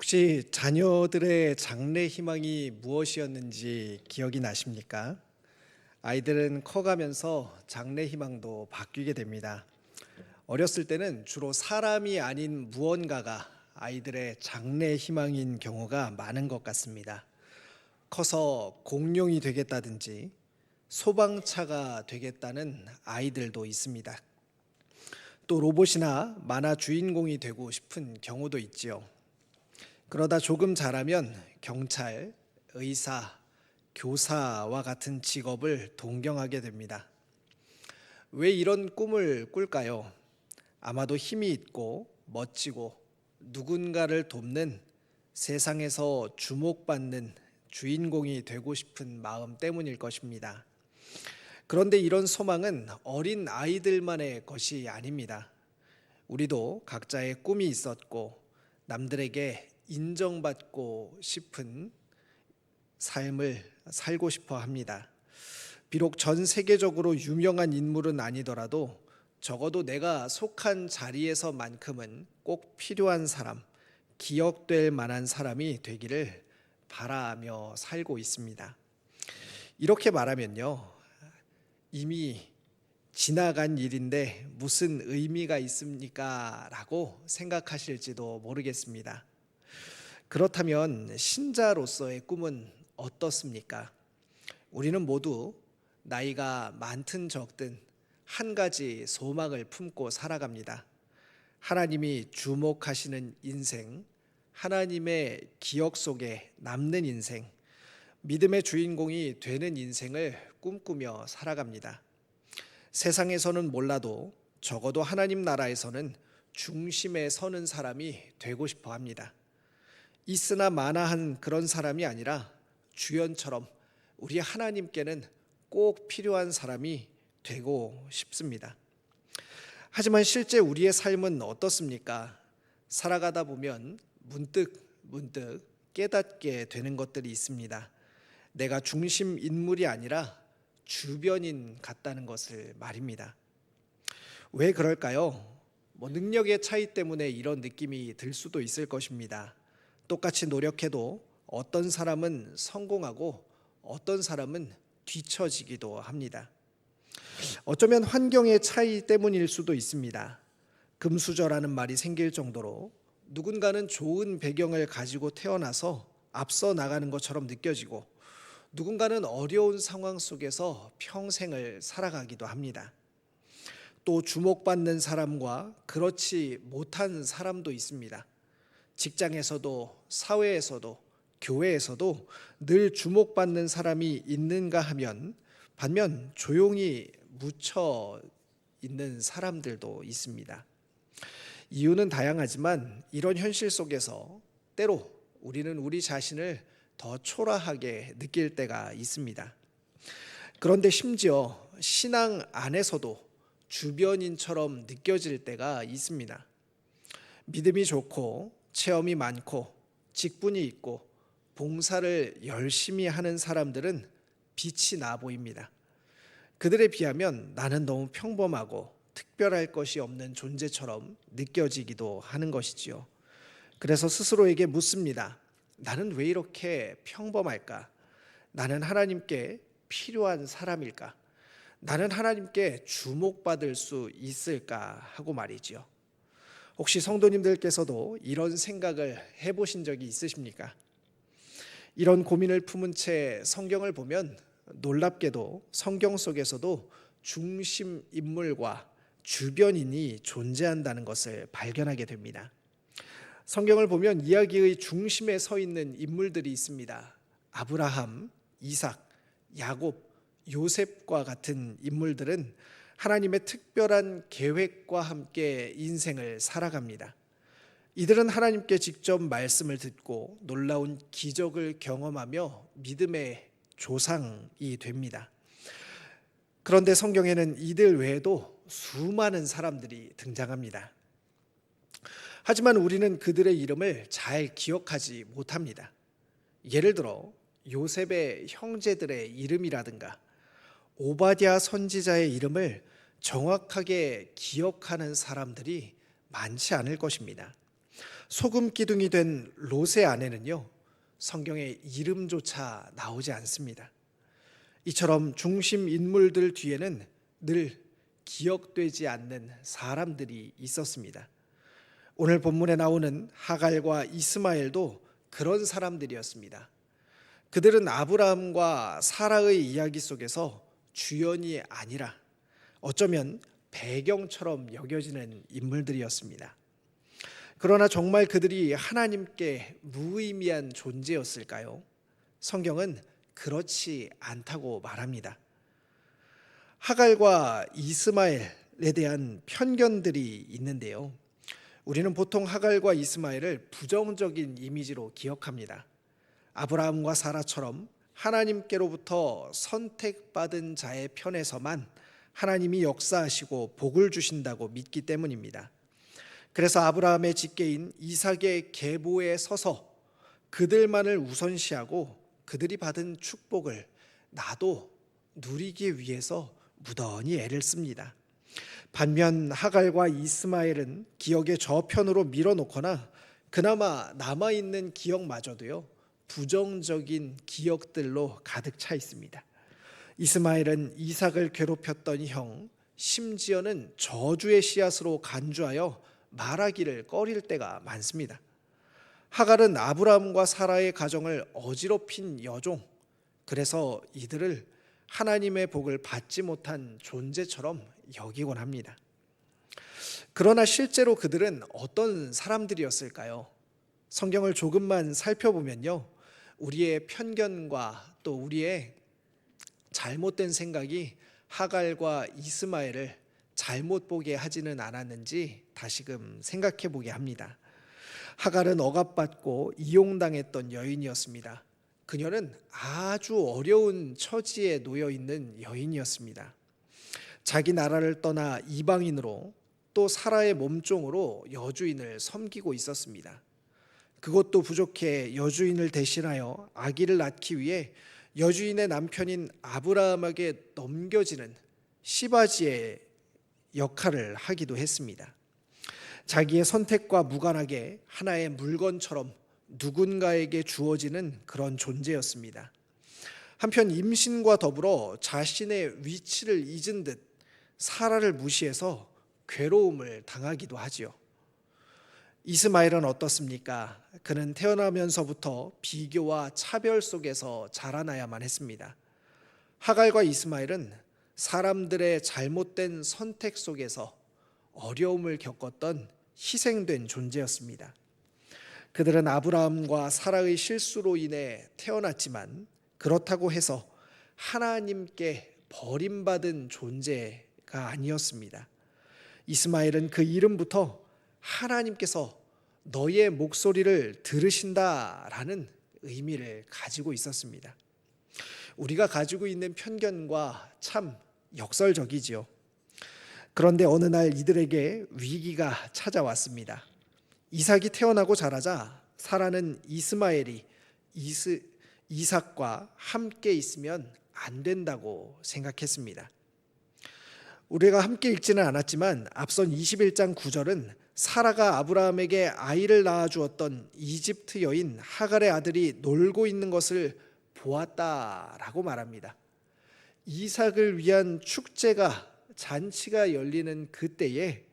혹시 자녀들의 장래 희망이 무엇이었는지 기억이 나십니까? 아이들은 커가면서 장래 희망도 바뀌게 됩니다. 어렸을 때는 주로 사람이 아닌 무언가가 아이들의 장래 희망인 경우가 많은 것 같습니다. 커서 공룡이 되겠다든지 소방차가 되겠다는 아이들도 있습니다. 또 로봇이나 만화 주인공이 되고 싶은 경우도 있지요. 그러다 조금 자라면 경찰, 의사, 교사와 같은 직업을 동경하게 됩니다. 왜 이런 꿈을 꿀까요? 아마도 힘이 있고 멋지고 누군가를 돕는 세상에서 주목받는 주인공이 되고 싶은 마음 때문일 것입니다. 그런데 이런 소망은 어린 아이들만의 것이 아닙니다. 우리도 각자의 꿈이 있었고 남들에게 인정받고 싶은 삶을 살고 싶어 합니다. 비록 전 세계적으로 유명한 인물은 아니더라도 적어도 내가 속한 자리에서만큼은 꼭 필요한 사람, 기억될 만한 사람이 되기를 바라며 살고 있습니다. 이렇게 말하면요. 이미 지나간 일인데 무슨 의미가 있습니까? 라고 생각하실지도 모르겠습니다. 그렇다면 신자로서의 꿈은 어떻습니까? 우리는 모두 나이가 많든 적든 한 가지 소망을 품고 살아갑니다. 하나님이 주목하시는 인생, 하나님의 기억 속에 남는 인생, 믿음의 주인공이 되는 인생을 꿈꾸며 살아갑니다. 세상에서는 몰라도 적어도 하나님 나라에서는 중심에 서는 사람이 되고 싶어 합니다. 있으나 마나한 그런 사람이 아니라 주연처럼 우리 하나님께는 꼭 필요한 사람이 되고 싶습니다. 하지만 실제 우리의 삶은 어떻습니까? 살아가다 보면 문득 문득 깨닫게 되는 것들이 있습니다. 내가 중심 인물이 아니라 주변인 같다는 것을 말입니다. 왜 그럴까요? 뭐 능력의 차이 때문에 이런 느낌이 들 수도 있을 것입니다. 똑같이 노력해도 어떤 사람은 성공하고 어떤 사람은 뒤처지기도 합니다. 어쩌면 환경의 차이 때문일 수도 있습니다. 금수저라는 말이 생길 정도로 누군가는 좋은 배경을 가지고 태어나서 앞서 나가는 것처럼 느껴지고 누군가는 어려운 상황 속에서 평생을 살아가기도 합니다. 또 주목받는 사람과 그렇지 못한 사람도 있습니다. 직장에서도 사회에서도 교회에서도 늘 주목받는 사람이 있는가 하면 반면 조용히 묻혀 있는 사람들도 있습니다. 이유는 다양하지만 이런 현실 속에서 때로 우리는 우리 자신을 더 초라하게 느낄 때가 있습니다. 그런데 심지어 신앙 안에서도 주변인처럼 느껴질 때가 있습니다. 믿음이 좋고 체험이 많고 직분이 있고 봉사를 열심히 하는 사람들은 빛이 나 보입니다. 그들에 비하면 나는 너무 평범하고 특별할 것이 없는 존재처럼 느껴지기도 하는 것이지요. 그래서 스스로에게 묻습니다. 나는 왜 이렇게 평범할까? 나는 하나님께 필요한 사람일까? 나는 하나님께 주목받을 수 있을까? 하고 말이지요. 혹시 성도님들께서도 이런 생각을 해보신 적이 있으십니까? 이런 고민을 품은 채 성경을 보면 놀랍게도 성경 속에서도 중심 인물과 주변인이 존재한다는 것을 발견하게 됩니다. 성경을 보면 이야기의 중심에 서 있는 인물들이 있습니다. 아브라함, 이삭, 야곱, 요셉과 같은 인물들은 하나님의 특별한 계획과 함께 인생을 살아갑니다. 이들은 하나님께 직접 말씀을 듣고 놀라운 기적을 경험하며 믿음의 조상이 됩니다. 그런데 성경에는 이들 외에도 수많은 사람들이 등장합니다. 하지만 우리는 그들의 이름을 잘 기억하지 못합니다. 예를 들어 요셉의 형제들의 이름이라든가 오바댜 선지자의 이름을 정확하게 기억하는 사람들이 많지 않을 것입니다. 소금 기둥이 된 롯의 아내는요. 성경에 이름조차 나오지 않습니다. 이처럼 중심 인물들 뒤에는 늘 기억되지 않는 사람들이 있었습니다. 오늘 본문에 나오는 하갈과 이스마엘도 그런 사람들이었습니다. 그들은 아브라함과 사라의 이야기 속에서 주연이 아니라 어쩌면 배경처럼 여겨지는 인물들이었습니다. 그러나 정말 그들이 하나님께 무의미한 존재였을까요? 성경은 그렇지 않다고 말합니다. 하갈과 이스마엘에 대한 편견들이 있는데요. 우리는 보통 하갈과 이스마엘을 부정적인 이미지로 기억합니다. 아브라함과 사라처럼 하나님께로부터 선택받은 자의 편에서만 하나님이 역사하시고 복을 주신다고 믿기 때문입니다. 그래서 아브라함의 직계인 이삭의 계보에 서서 그들만을 우선시하고 그들이 받은 축복을 나도 누리기 위해서 무던히 애를 씁니다. 반면 하갈과 이스마엘은 기억의 저편으로 밀어놓거나 그나마 남아 있는 기억마저도요 부정적인 기억들로 가득 차 있습니다. 이스마엘은 이삭을 괴롭혔던 형, 심지어는 저주의 씨앗으로 간주하여 말하기를 꺼릴 때가 많습니다. 하갈은 아브라함과 사라의 가정을 어지럽힌 여종, 그래서 이들을 하나님의 복을 받지 못한 존재처럼 여기곤 합니다. 그러나 실제로 그들은 어떤 사람들이었을까요? 성경을 조금만 살펴보면요. 우리의 편견과 또 우리의 잘못된 생각이 하갈과 이스마엘을 잘못 보게 하지는 않았는지 다시금 생각해 보게 합니다. 하갈은 억압받고 이용당했던 여인이었습니다. 그녀는 아주 어려운 처지에 놓여 있는 여인이었습니다. 자기 나라를 떠나 이방인으로 또 사라의 몸종으로 여주인을 섬기고 있었습니다. 그것도 부족해 여주인을 대신하여 아기를 낳기 위해 여주인의 남편인 아브라함에게 넘겨지는 시바지의 역할을 하기도 했습니다. 자기의 선택과 무관하게 하나의 물건처럼 누군가에게 주어지는 그런 존재였습니다. 한편 임신과 더불어 자신의 위치를 잊은 듯 사라를 무시해서 괴로움을 당하기도 하지요. 이스마엘은 어떻습니까? 그는 태어나면서부터 비교와 차별 속에서 자라나야만 했습니다. 하갈과 이스마엘은 사람들의 잘못된 선택 속에서 어려움을 겪었던 희생된 존재였습니다. 그들은 아브라함과 사라의 실수로 인해 태어났지만 그렇다고 해서 하나님께 버림받은 존재가 아니었습니다. 이스마엘은 그 이름부터 하나님께서 너의 목소리를 들으신다라는 의미를 가지고 있었습니다. 우리가 가지고 있는 편견과 참 역설적이지요. 그런데 어느 날 이들에게 위기가 찾아왔습니다. 이삭이 태어나고 자라자 사라는 이스마엘이 이스, 이삭과 함께 있으면 안 된다고 생각했습니다. 우리가 함께 읽지는 않았지만 앞선 21장 9절은 사라가 아브라함에게 아이를 낳아 주었던 이집트 여인 하갈의 아들이 놀고 있는 것을 보았다라고 말합니다. 이삭을 위한 축제가 잔치가 열리는 그때에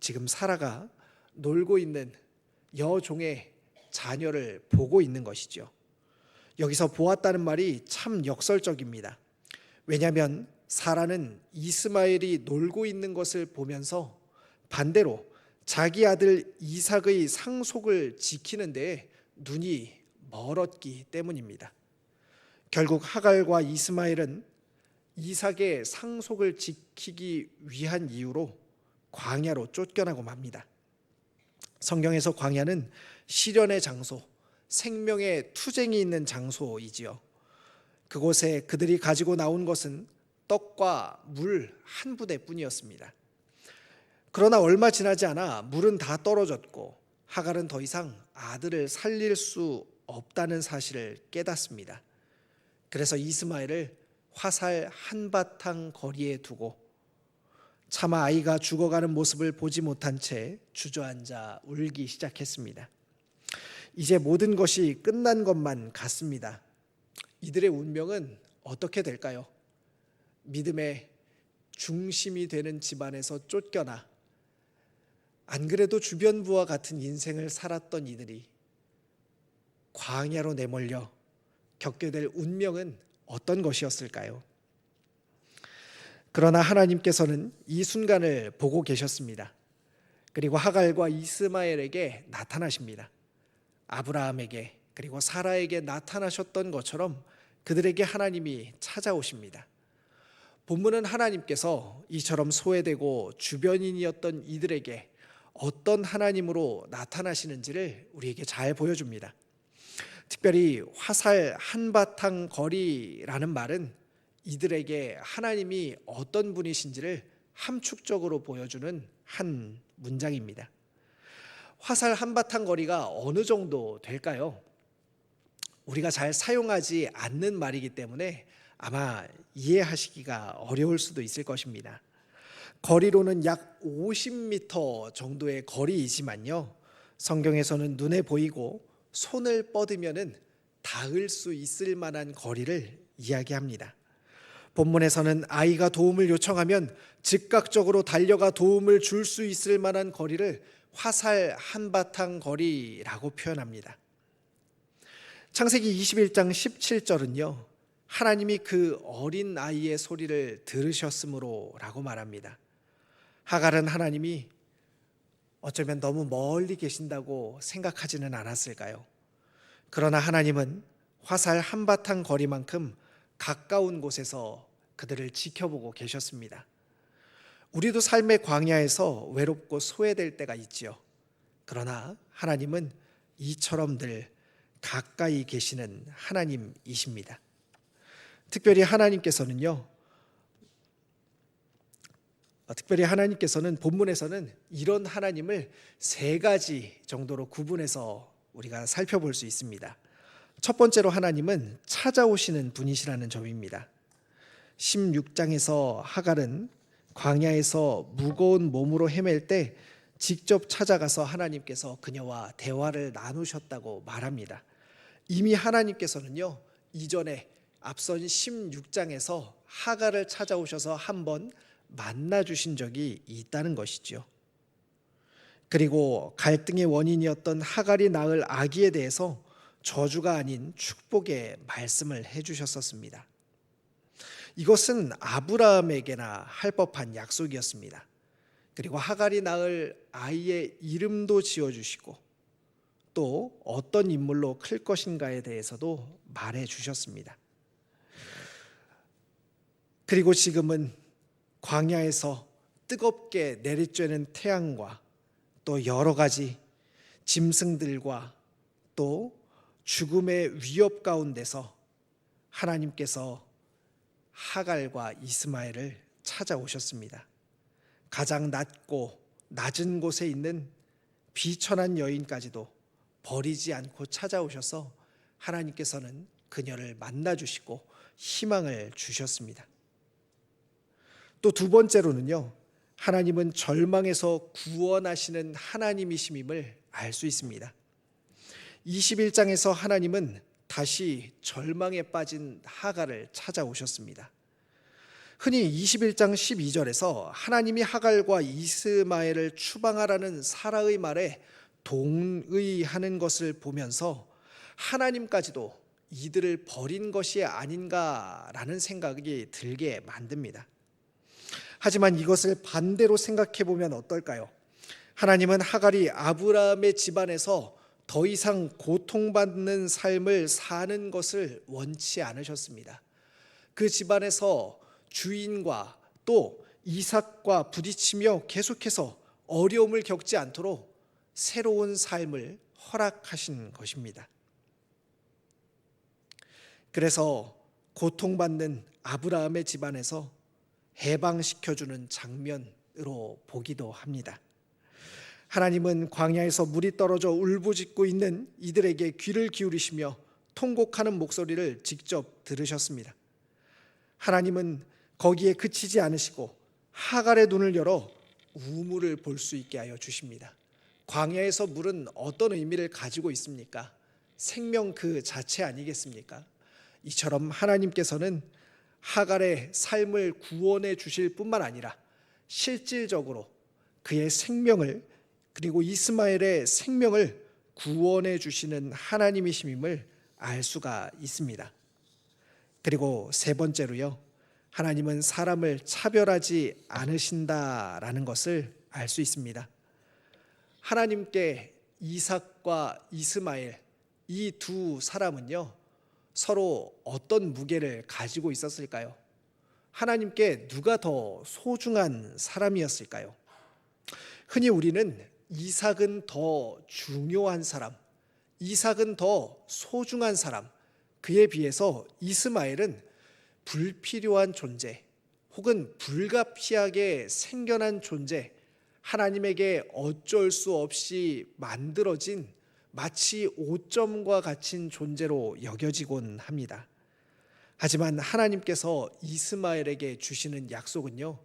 지금 사라가 놀고 있는 여종의 자녀를 보고 있는 것이죠. 여기서 보았다는 말이 참 역설적입니다. 왜냐하면 사라는 이스마엘이 놀고 있는 것을 보면서 반대로 자기 아들 이삭의 상속을 지키는 데 눈이 멀었기 때문입니다. 결국 하갈과 이스마엘은 이삭의 상속을 지키기 위한 이유로 광야로 쫓겨나고 맙니다. 성경에서 광야는 시련의 장소, 생명의 투쟁이 있는 장소이지요. 그곳에 그들이 가지고 나온 것은 떡과 물 한 부대뿐이었습니다. 그러나 얼마 지나지 않아 물은 다 떨어졌고 하갈은 더 이상 아들을 살릴 수 없다는 사실을 깨닫습니다. 그래서 이스마엘을 화살 한바탕 거리에 두고 차마 아이가 죽어가는 모습을 보지 못한 채 주저앉아 울기 시작했습니다. 이제 모든 것이 끝난 것만 같습니다. 이들의 운명은 어떻게 될까요? 믿음의 중심이 되는 집안에서 쫓겨나 안 그래도 주변부와 같은 인생을 살았던 이들이 광야로 내몰려 겪게 될 운명은 어떤 것이었을까요? 그러나 하나님께서는 이 순간을 보고 계셨습니다. 그리고 하갈과 이스마엘에게 나타나십니다. 아브라함에게 그리고 사라에게 나타나셨던 것처럼 그들에게 하나님이 찾아오십니다. 본문은 하나님께서 이처럼 소외되고 주변인이었던 이들에게 어떤 하나님으로 나타나시는지를 우리에게 잘 보여줍니다. 특별히 화살 한바탕 거리라는 말은 이들에게 하나님이 어떤 분이신지를 함축적으로 보여주는 한 문장입니다. 화살 한바탕 거리가 어느 정도 될까요? 우리가 잘 사용하지 않는 말이기 때문에 아마 이해하시기가 어려울 수도 있을 것입니다. 거리로는 약 50m 정도의 거리이지만요. 성경에서는 눈에 보이고 손을 뻗으면은 닿을 수 있을 만한 거리를 이야기합니다. 본문에서는 아이가 도움을 요청하면 즉각적으로 달려가 도움을 줄 수 있을 만한 거리를 화살 한바탕 거리라고 표현합니다. 창세기 21장 17절은요. 하나님이 그 어린 아이의 소리를 들으셨으므로라고 말합니다. 하갈은 하나님이 어쩌면 너무 멀리 계신다고 생각하지는 않았을까요? 그러나 하나님은 화살 한바탕 거리만큼 가까운 곳에서 그들을 지켜보고 계셨습니다. 우리도 삶의 광야에서 외롭고 소외될 때가 있지요. 그러나 하나님은 이처럼 늘 가까이 계시는 하나님이십니다. 특별히 하나님께서는요. 어, 특별히 하나님께서는 본문에서는 이런 하나님을 세 가지 정도로 구분해서 우리가 살펴볼 수 있습니다. 첫 번째로 하나님은 찾아오시는 분이시라는 점입니다. 16장에서 하갈은 광야에서 무거운 몸으로 헤맬 때 직접 찾아가서 하나님께서 그녀와 대화를 나누셨다고 말합니다. 이미 하나님께서는요, 이전에 앞선 16장에서 하갈을 찾아오셔서 한번 만나 주신 적이 있다는 것이죠. 그리고 갈등의 원인이었던 하갈이 낳을 아기에 대해서 저주가 아닌 축복의 말씀을 해 주셨었습니다. 이것은 아브라함에게나 할 법한 약속이었습니다. 그리고 하갈이 낳을 아이의 이름도 지어 주시고 또 어떤 인물로 클 것인가에 대해서도 말해 주셨습니다. 그리고 지금은 광야에서 뜨겁게 내리쬐는 태양과 또 여러 가지 짐승들과 또 죽음의 위협 가운데서 하나님께서 하갈과 이스마엘을 찾아오셨습니다. 가장 낮고 낮은 곳에 있는 비천한 여인까지도 버리지 않고 찾아오셔서 하나님께서는 그녀를 만나 주시고 희망을 주셨습니다. 또 두 번째로는요. 하나님은 절망에서 구원하시는 하나님이심임을 알 수 있습니다. 21장에서 하나님은 다시 절망에 빠진 하갈을 찾아오셨습니다. 흔히 21장 12절에서 하나님이 하갈과 이스마엘을 추방하라는 사라의 말에 동의하는 것을 보면서 하나님까지도 이들을 버린 것이 아닌가라는 생각이 들게 만듭니다. 하지만 이것을 반대로 생각해 보면 어떨까요? 하나님은 하갈이 아브라함의 집안에서 더 이상 고통받는 삶을 사는 것을 원치 않으셨습니다. 그 집안에서 주인과 또 이삭과 부딪히며 계속해서 어려움을 겪지 않도록 새로운 삶을 허락하신 것입니다. 그래서 고통받는 아브라함의 집안에서 해방시켜주는 장면으로 보기도 합니다. 하나님은 광야에서 물이 떨어져 울부짖고 있는 이들에게 귀를 기울이시며 통곡하는 목소리를 직접 들으셨습니다. 하나님은 거기에 그치지 않으시고 하갈의 눈을 열어 우물을 볼 수 있게 하여 주십니다. 광야에서 물은 어떤 의미를 가지고 있습니까? 생명 그 자체 아니겠습니까? 이처럼 하나님께서는 하갈의 삶을 구원해 주실 뿐만 아니라 실질적으로 그의 생명을 그리고 이스마엘의 생명을 구원해 주시는 하나님이심임을 알 수가 있습니다. 그리고 세 번째로요. 하나님은 사람을 차별하지 않으신다라는 것을 알 수 있습니다. 하나님께 이삭과 이스마엘 이 두 사람은요. 서로 어떤 무게를 가지고 있었을까요? 하나님께 누가 더 소중한 사람이었을까요? 흔히 우리는 이삭은 더 중요한 사람, 이삭은 더 소중한 사람, 그에 비해서 이스마엘은 불필요한 존재 혹은 불가피하게 생겨난 존재, 하나님에게 어쩔 수 없이 만들어진 마치 오점과 같은 존재로 여겨지곤 합니다. 하지만 하나님께서 이스마엘에게 주시는 약속은요,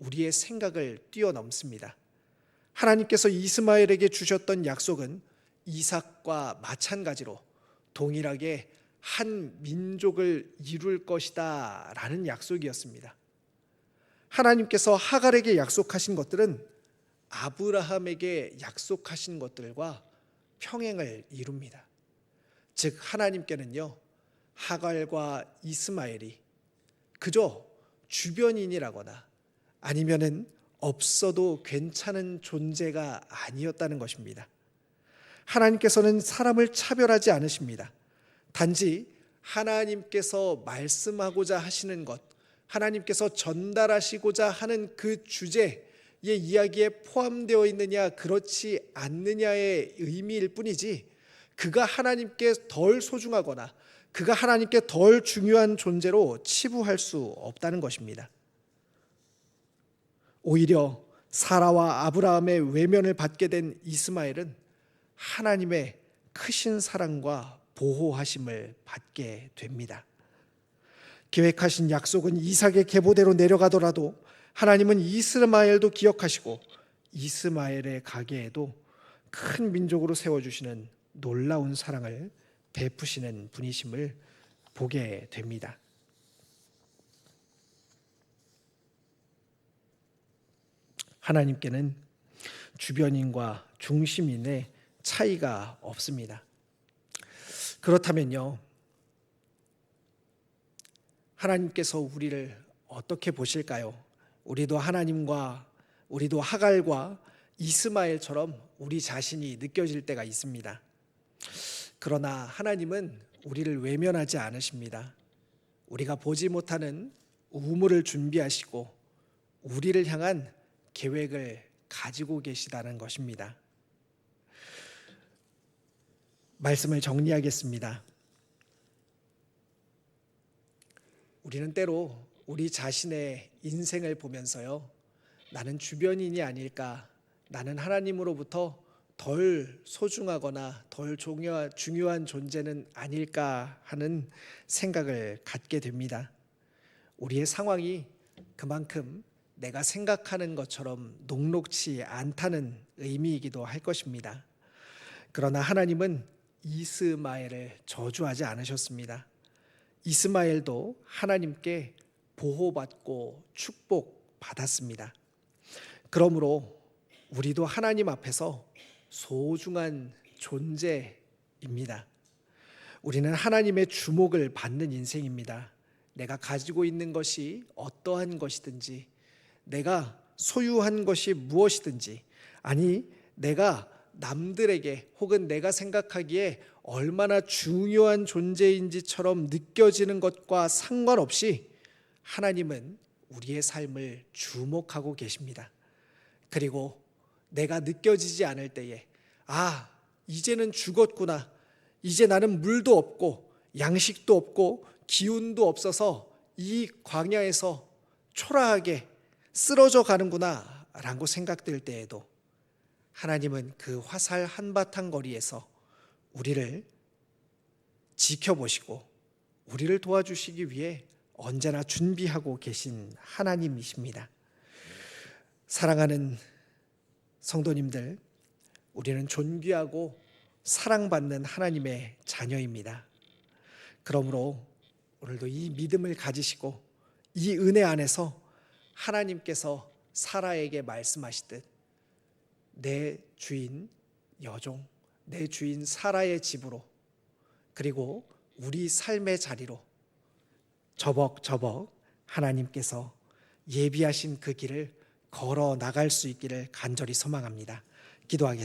우리의 생각을 뛰어넘습니다. 하나님께서 이스마엘에게 주셨던 약속은 이삭과 마찬가지로 동일하게 한 민족을 이룰 것이다 라는 약속이었습니다. 하나님께서 하갈에게 약속하신 것들은 아브라함에게 약속하신 것들과 평행을 이룹니다. 즉 하나님께는요 하갈과 이스마엘이 그저 주변인이라거나 아니면은 없어도 괜찮은 존재가 아니었다는 것입니다. 하나님께서는 사람을 차별하지 않으십니다. 단지 하나님께서 말씀하고자 하시는 것, 하나님께서 전달하시고자 하는 그 주제의 이야기에 포함되어 있느냐, 그렇지 않느냐의 의미일 뿐이지, 그가 하나님께 덜 소중하거나, 그가 하나님께 덜 중요한 존재로 치부할 수 없다는 것입니다. 오히려 사라와 아브라함의 외면을 받게 된 이스마엘은 하나님의 크신 사랑과 보호하심을 받게 됩니다. 계획하신 약속은 이삭의 계보대로 내려가더라도 하나님은 이스마엘도 기억하시고 이스마엘의 가게에도 큰 민족으로 세워주시는 놀라운 사랑을 베푸시는 분이심을 보게 됩니다. 하나님께는 주변인과 중심인의 차이가 없습니다. 그렇다면요. 하나님께서 우리를 어떻게 보실까요? 우리도 하나님과 우리도 하갈과 이스마엘처럼 우리 자신이 느껴질 때가 있습니다. 그러나 하나님은 우리를 외면하지 않으십니다. 우리가 보지 못하는 우물을 준비하시고 우리를 향한 계획을 가지고 계시다는 것입니다. 말씀을 정리하겠습니다. 우리는 때로 우리 자신의 인생을 보면서요, 나는 주변인이 아닐까, 나는 하나님으로부터 덜 소중하거나 덜 중요한 존재는 아닐까 하는 생각을 갖게 됩니다. 우리의 상황이 그만큼 내가 생각하는 것처럼 녹록치 않다는 의미이기도 할 것입니다. 그러나 하나님은 이스마엘을 저주하지 않으셨습니다. 이스마엘도 하나님께 보호받고 축복받았습니다. 그러므로 우리도 하나님 앞에서 소중한 존재입니다. 우리는 하나님의 주목을 받는 인생입니다. 내가 가지고 있는 것이 어떠한 것이든지, 내가 소유한 것이 무엇이든지, 아니, 내가 남들에게 혹은 내가 생각하기에 얼마나 중요한 존재인지처럼 느껴지는 것과 상관없이 하나님은 우리의 삶을 주목하고 계십니다. 그리고 내가 느껴지지 않을 때에 아, 이제는 죽었구나. 이제 나는 물도 없고 양식도 없고 기운도 없어서 이 광야에서 초라하게 쓰러져 가는구나 라고 생각될 때에도 하나님은 그 화살 한바탕 거리에서 우리를 지켜보시고 우리를 도와주시기 위해 언제나 준비하고 계신 하나님이십니다. 사랑하는 성도님들, 우리는 존귀하고 사랑받는 하나님의 자녀입니다. 그러므로 오늘도 이 믿음을 가지시고 이 은혜 안에서 하나님께서 사라에게 말씀하시듯 내 주인 여종, 내 주인 사라의 집으로 그리고 우리 삶의 자리로 저벅저벅 하나님께서 예비하신 그 길을 걸어 나갈 수 있기를 간절히 소망합니다. 기도하겠습니다.